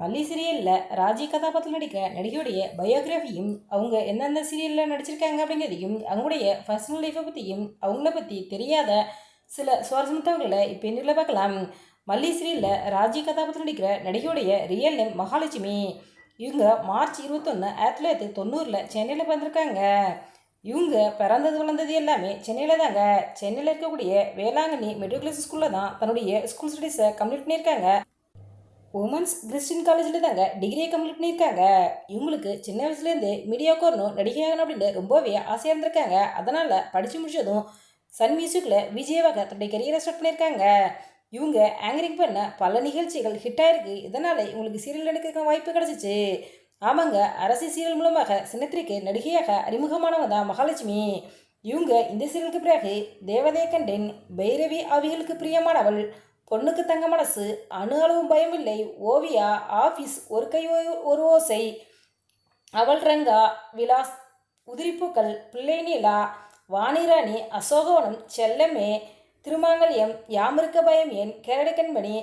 மல்லி சீரியலில் ராஜி கதாபாத்திரம் நடிக்க நடிகையுடைய பயோகிராஃபியும் அவங்க எந்தெந்த சீரியலில் நடிச்சிருக்காங்க அப்படிங்கிறதையும் அவங்களுடைய பர்சனல் லைஃப்பை பற்றியும் அவங்கள பற்றி தெரியாத சில சுவாரஸ்யமான தகவல்களை இப்போ என்ன பார்க்கலாம். மல்லி சீரியலில் ராஜி கதாபாத்திரம் நடிக்கிற நடிகையுடைய ரியல் நேம் மகாலட்சுமி. இவங்க மார்ச் இருபத்தொன்று ஆயிரத்தி தொள்ளாயிரத்தி தொண்ணூறில் சென்னையில் பிறந்திருக்காங்க. இவங்க பிறந்தது வளர்ந்தது எல்லாமே சென்னையில் தாங்க. சென்னையில் இருக்கக்கூடிய வேளாங்கண்ணி மெட்ரிகுலேஷன் ஸ்கூலில் தான் தன்னுடைய ஸ்கூல் ஸ்டடீஸை கம்ப்ளீட் பண்ணியிருக்காங்க. உமன்ஸ் கிறிஸ்டின் காலேஜில் தாங்க டிகிரியை கம்ப்ளீட் பண்ணியிருக்காங்க. இவங்களுக்கு சின்ன வயசுலேருந்தே மீடியாவுக்கு வரணும் நடிகையாகணும் அப்படின்னு ரொம்பவே ஆசையாக இருந்திருக்காங்க. அதனால் படித்து முடிச்சதும் சன் மியூசிக்கில் விஜயவாக தன்னுடைய கரியரை ஸ்டார்ட் பண்ணியிருக்காங்க. இவங்க ஆங்கரிங் பண்ண பல நிகழ்ச்சிகள் ஹிட் ஆயிருக்கு. இதனால் இவங்களுக்கு சீரியல் நடிக்கிறதுக்கு வாய்ப்பு கிடச்சிச்சு. ஆமாங்க அரசு சீரியல் மூலமாக சின்னத்திரிக்கு நடிகையாக அறிமுகமானவங்க தான் மகாலட்சுமி. இவங்க இந்த சீரியலுக்கு பிறகு தேவதே கண்டேன். பைரவி ஆவிகளுக்கு பிரியமானவள். பொண்ணுக்கு தங்க மனசு அணு அளவும் பயமில்லை ஓவியா ஆஃபீஸ் ஒரு கை ஒரு ஓசை. அவள் ரங்கா விலாஸ் உதிரிப்பூக்கள் பிள்ளை நிலா வாணிராணி அசோகவனம் செல்லமே திருமாங்கல்யம் யாமிருக்க பயம் ஏன் கேரடு கண்மணி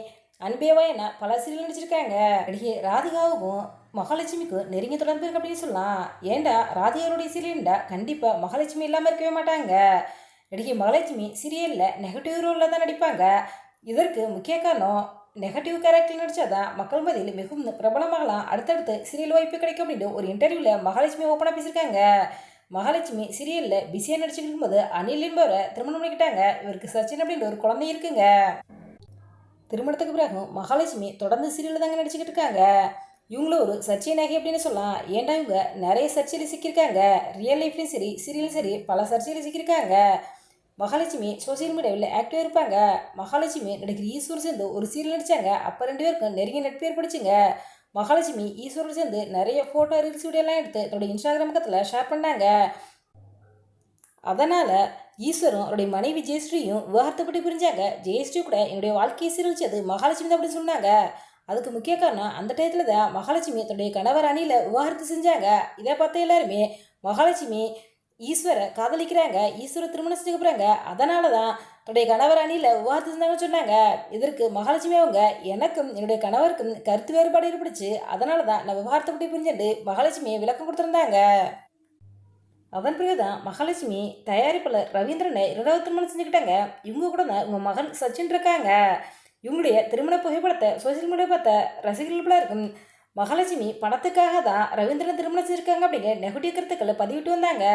அன்பேவா என பல சீரியல் நடிச்சிருக்காங்க. நடிகை ராதிகாவுக்கும் மகாலட்சுமிக்கும் நெருங்கிய தொடர்பு இருக்கு அப்படின்னு சொல்லலாம். ஏண்டா ராதிகாவுடைய சீரியல்டா கண்டிப்பாக மகாலட்சுமி இல்லாமல் இருக்கவே மாட்டாங்க. நடிகை மகாலட்சுமி சீரியலில் நெகட்டிவ் ரோலில் தான் நடிப்பாங்க. இதற்கு முக்கிய காரணம் நெகட்டிவ் கேரக்டர் நடித்தாதான் மக்கள் மதியில் மிகவும் பிரபலமாகலாம். அடுத்தடுத்து சீரியல் வாய்ப்பு கிடைக்கும் அப்படின்னு ஒரு இன்டர்வியூவில் மகாலட்சுமி ஓப்பனாக பேசியிருக்காங்க மகாலட்சுமி சீரியலில் பிஸியாக நடிச்சுட்டு இருக்கும்போது அனில் என்பவரை திருமணம் பண்ணிக்கிட்டாங்க. இவருக்கு சச்சின் அப்படின்னு ஒரு குழந்தை இருக்குங்க. திருமணத்துக்கு பிறகு மகாலட்சுமி தொடர்ந்து சீரியலில் தாங்க நடிச்சுக்கிட்டு இருக்காங்க. இவங்களும் ஒரு சர்ச்சை நகை அப்படின்னு சொல்லலாம். ஏன்டா இவங்க நிறைய சர்ச்சையில் சிக்கியிருக்காங்க. ரியல் லைஃப்லேயும் சரி சீரியலும் சரி பல சர்ச்சையில் சிக்கியிருக்காங்க. மகாலட்சுமி சோசியல் மீடியாவில் ஆக்டிவாக இருப்பாங்க. மகாலட்சுமி நடிகர் ஈஸ்வர் சேர்ந்து ஒரு சீரியல் நடித்தாங்க அப்போ ரெண்டு பேருக்கும் நெருங்கிய நட்பு ஏற்படுச்சுங்க மகாலட்சுமி ஈஸ்வரன் சேர்ந்து நிறைய ஃபோட்டோ ரீல்ஸ் வீடியோலாம் எடுத்து தன்னுடைய இன்ஸ்டாகிராம் பக்கத்தில் ஷேர் பண்ணாங்க. அதனால் ஈஸ்வரும் அவருடைய மனைவி ஜெயஸ்ரீயும் விவாகரத்தை பிரிஞ்சாங்க. ஜெயஸ்ரீ கூட என்னுடைய வாழ்க்கையை சீரழிச்சது மகாலட்சுமி தான் அப்படி சொன்னாங்க. அதுக்கு முக்கிய காரணம் அந்த டயத்தில் தான் மகாலட்சுமி தன்னுடைய கணவர் அணியில் விவாகரத்து செஞ்சாங்க. இதை பார்த்த எல்லாருமே மகாலட்சுமி ஈஸ்வரை காதலிக்கிறாங்க ஈஸ்வர திருமணம் செஞ்சுக்க போகிறாங்க அதனால தான் தன்னுடைய கணவர் அணியில் விவாகரத்து செஞ்சாங்கன்னு சொன்னாங்க. இதற்கு மகாலட்சுமி அவங்க எனக்கும் என்னுடைய கணவருக்கும் கருத்து வேறுபாடு ஏற்படுச்சு அதனால தான் நான் விவகாரத்தை பற்றி புரிஞ்சுட்டு மகாலட்சுமி விளக்கம் கொடுத்துருந்தாங்க. அதன் பிறகுதான் மகாலட்சுமி தயாரிப்பாளர் ரவீந்திரனை இரண்டாவது திருமணம் செஞ்சுக்கிட்டாங்க. இவங்க கூட தான் இவங்க மகன் சச்சின் இருக்காங்க. இவங்களுடைய திருமண புகைப்படத்தை சோசியல் மீடியா பார்த்த ரசிகர்கள் இருக்கும் மகாலட்சுமி பணத்துக்காக தான் ரவீந்திரன் திருமணம் செஞ்சுருக்காங்க அப்படிங்கிற நெகட்டிவ் கருத்துக்களை பதிவிட்டு வந்தாங்க.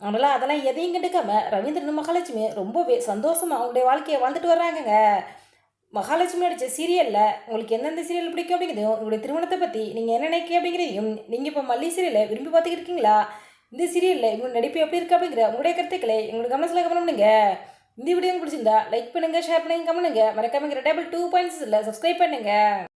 அதனால் அதெல்லாம் எதையும் கண்டுக்காம ரவீந்திரன் மகாலட்சுமி ரொம்பவே சந்தோஷமாக அவங்களுடைய வாழ்க்கையை வாழ்ந்துட்டு வர்றாங்கங்க. மகாலட்சுமி நடித்த சீரியலில் உங்களுக்கு எந்தெந்த சீரியல் பிடிக்கும் அப்படிங்கிறதையும் உங்களுடைய திருமணத்தை பற்றி நீங்கள் என்ன நினைக்க அப்படிங்கிறதையும் நீங்கள் இப்போ மல்லி சீரியலை விரும்பி பார்த்துக்கிட்டு இருக்கீங்களா இந்த சீரியலில் இவங்க நடிப்பு எப்படி இருக்குது அப்படிங்கிற உங்களுடைய கருத்துக்களை எங்களுக்கு கவனத்தில் கமெண்ட் பண்ணுங்க. இந்த வீடியோ பிடிச்சிருந்தா லைக் பண்ணுங்கள் ஷேர் பண்ணுங்க கவனிங்க மறக்காமங்கிற மறக்காம டேபிள் டூ பாயிண்ட்ஸில் இல்லை சப்ஸ்கிரைப் பண்ணுங்கள்